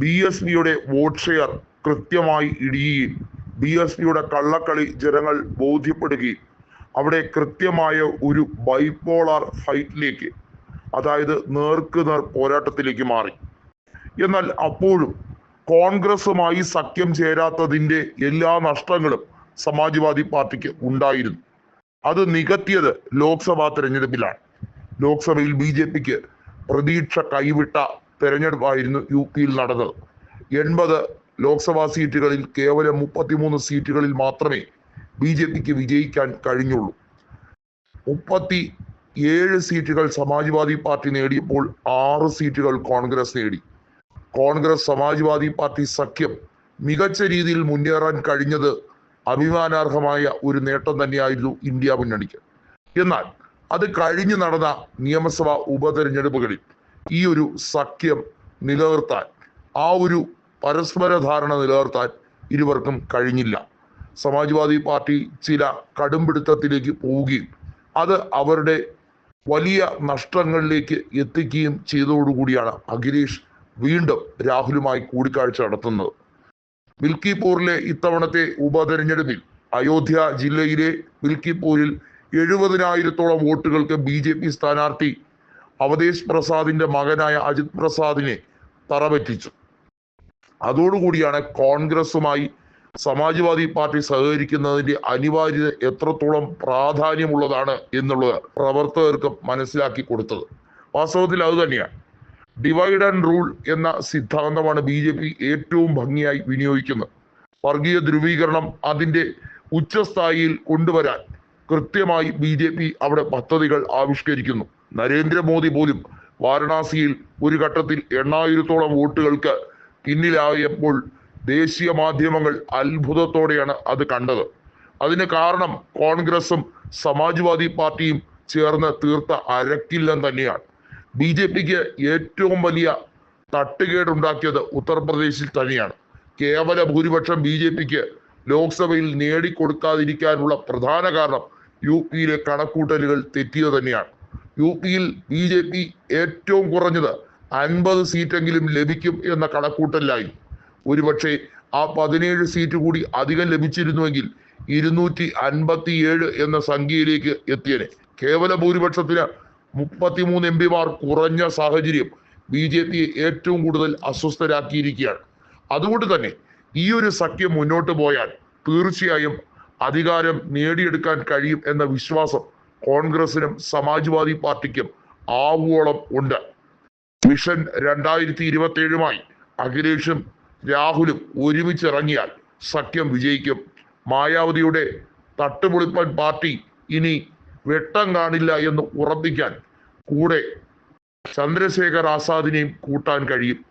B S പിയുടെ vote share കൃത്യമായി ഇടിയുകയും ബി എസ് പിയുടെ കള്ളക്കളി ജനങ്ങൾ ബോധ്യപ്പെടുകയും അവിടെ കൃത്യമായ ഒരു ബൈപോളാർ ഫൈറ്റിലേക്ക് അതായത് നേർക്ക് നേർ പോരാട്ടത്തിലേക്ക് മാറി. എന്നാൽ അപ്പോഴും കോൺഗ്രസുമായി സഖ്യം ചേരാത്തതിന്റെ എല്ലാ നഷ്ടങ്ങളും സമാജ്വാദി പാർട്ടിക്ക് ഉണ്ടായിരുന്നു. അത് നികത്തിയത് ലോക്സഭാ തെരഞ്ഞെടുപ്പിലാണ്. ലോക്സഭയിൽ ബി ജെ പിക്ക് പ്രതീക്ഷ കൈവിട്ട തെരഞ്ഞെടുപ്പായിരുന്നു യു പിയിൽ നടന്നത്. എൺപത് ലോക്സഭാ സീറ്റുകളിൽ കേവലം മുപ്പത്തിമൂന്ന് സീറ്റുകളിൽ മാത്രമേ ബി ജെ പിക്ക് വിജയിക്കാൻ കഴിഞ്ഞുള്ളൂ. മുപ്പത്തി ഏഴ് സീറ്റുകൾ സമാജ്വാദി പാർട്ടി നേടിയപ്പോൾ ആറ് സീറ്റുകൾ കോൺഗ്രസ് നേടി. കോൺഗ്രസ് സമാജ്വാദി പാർട്ടി സഖ്യം മികച്ച രീതിയിൽ മുന്നേറാൻ കഴിഞ്ഞത് അഭിമാനാർഹമായ ഒരു നേട്ടം തന്നെയായിരുന്നു ഇന്ത്യ മുന്നണിക്ക്. എന്നാൽ അത് കഴിഞ്ഞു നടന്ന നിയമസഭാ ഉപതെരഞ്ഞെടുപ്പുകളിൽ ഈ ഒരു സഖ്യം നിലനിർത്താൻ ആ ഒരു പരസ്പര ധാരണ നിലനിർത്താൻ ഇരുവർക്കും കഴിഞ്ഞില്ല. സമാജ്വാദി പാർട്ടി ചില കടുംപിടുത്തത്തിലേക്ക് പോവുകയും അത് അവരുടെ വലിയ നഷ്ടങ്ങളിലേക്ക് എത്തിക്കുകയും ചെയ്തതോടുകൂടിയാണ് അഖിലേഷ് വീണ്ടും രാഹുലുമായി കൂടിക്കാഴ്ച നടത്തുന്നത്. മിൽക്കിപൂരിലെ ഇത്തവണത്തെ ഉപതെരഞ്ഞെടുപ്പിൽ അയോധ്യ ജില്ലയിലെ മിൽക്കിപൂരിൽ എഴുപതിനായിരത്തോളം വോട്ടുകൾക്ക് ബി ജെ പി സ്ഥാനാർത്ഥി അവതേഷ് പ്രസാദിന്റെ മകനായ അജിത് പ്രസാദിനെ തറപറ്റിച്ചു. അതോടുകൂടിയാണ് കോൺഗ്രസുമായി സമാജ്വാദി പാർട്ടി സഹകരിക്കുന്നതിന്റെ അനിവാര്യത എത്രത്തോളം പ്രാധാന്യമുള്ളതാണ് എന്നുള്ളത് പ്രവർത്തകർക്ക് മനസ്സിലാക്കി കൊടുത്തത്. വാസ്തവത്തിൽ അത് തന്നെയാണ്. ഡിവൈഡ് ആൻഡ് റൂൾ എന്ന സിദ്ധാന്തമാണ് ബി ജെ പി ഏറ്റവും ഭംഗിയായി വിനിയോഗിക്കുന്നത്. വർഗീയ ധ്രുവീകരണം അതിന്റെ ഉച്ചസ്ഥായിയിൽ കൊണ്ടുവരാൻ കൃത്യമായി ബി ജെ പി അവിടെ പദ്ധതികൾ ആവിഷ്കരിക്കുന്നു. നരേന്ദ്രമോദി പോലും വാരണാസിയിൽ ഒരു ഘട്ടത്തിൽ എണ്ണായിരത്തോളം വോട്ടുകൾക്ക് പിന്നിലായപ്പോൾ ദേശീയ മാധ്യമങ്ങൾ അത്ഭുതത്തോടെയാണ് അത് കണ്ടത്. അതിന് കാരണം കോൺഗ്രസും സമാജ്വാദി പാർട്ടിയും ചേർന്ന് തീർത്ത അരക്കില്ലം തന്നെയാണ്. ബി ജെ പിക്ക് ഏറ്റവും വലിയ തട്ടുകേടുണ്ടാക്കിയത് ഉത്തർപ്രദേശിൽ തന്നെയാണ്. കേവല ഭൂരിപക്ഷം ബി ജെ പിക്ക് ലോക്സഭയിൽ നേടിക്കൊടുക്കാതിരിക്കാനുള്ള പ്രധാന കാരണം യു പിയിലെ കണക്കൂട്ടലുകൾ തെറ്റിയത് തന്നെയാണ്. യു പിയിൽ ബി ജെ പി ഏറ്റവും കുറഞ്ഞത് അൻപത് സീറ്റെങ്കിലും ലഭിക്കും എന്ന കണക്കൂട്ടലിലായി. ഒരുപക്ഷെ ആ പതിനേഴ് സീറ്റ് കൂടി അധികം ലഭിച്ചിരുന്നുവെങ്കിൽ ഇരുന്നൂറ്റി അൻപത്തി ഏഴ് എന്ന സംഖ്യയിലേക്ക് എത്തിയനെ. കേവല ഭൂരിപക്ഷത്തിന് മുപ്പത്തിമൂന്ന് എം പിമാർ കുറഞ്ഞ സാഹചര്യം ബി ജെ പിയെ ഏറ്റവും കൂടുതൽ അസ്വസ്ഥരാക്കിയിരിക്കുകയാണ്. അതുകൊണ്ട് തന്നെ ഈ ഒരു സഖ്യം മുന്നോട്ട് പോയാൽ തീർച്ചയായും അധികാരം നേടിയെടുക്കാൻ കഴിയും എന്ന വിശ്വാസം കോൺഗ്രസിനും സമാജ്വാദി പാർട്ടിക്കും ആവോളം ഉണ്ട്. മിഷൻ രണ്ടായിരത്തി ഇരുപത്തി ഏഴുമായി അഖിലേഷും രാഹുലും ഒരുമിച്ചിറങ്ങിയാൽ സഖ്യം വിജയിക്കും. മായാവതിയുടെ തട്ടുപൊളിപ്പൻ പാർട്ടി ഇനി വെട്ടം കാണില്ല എന്ന് ഉറപ്പിക്കാൻ കൂടെ ചന്ദ്രശേഖർ ആസാദിനെയും കൂട്ടാൻ കഴിയും.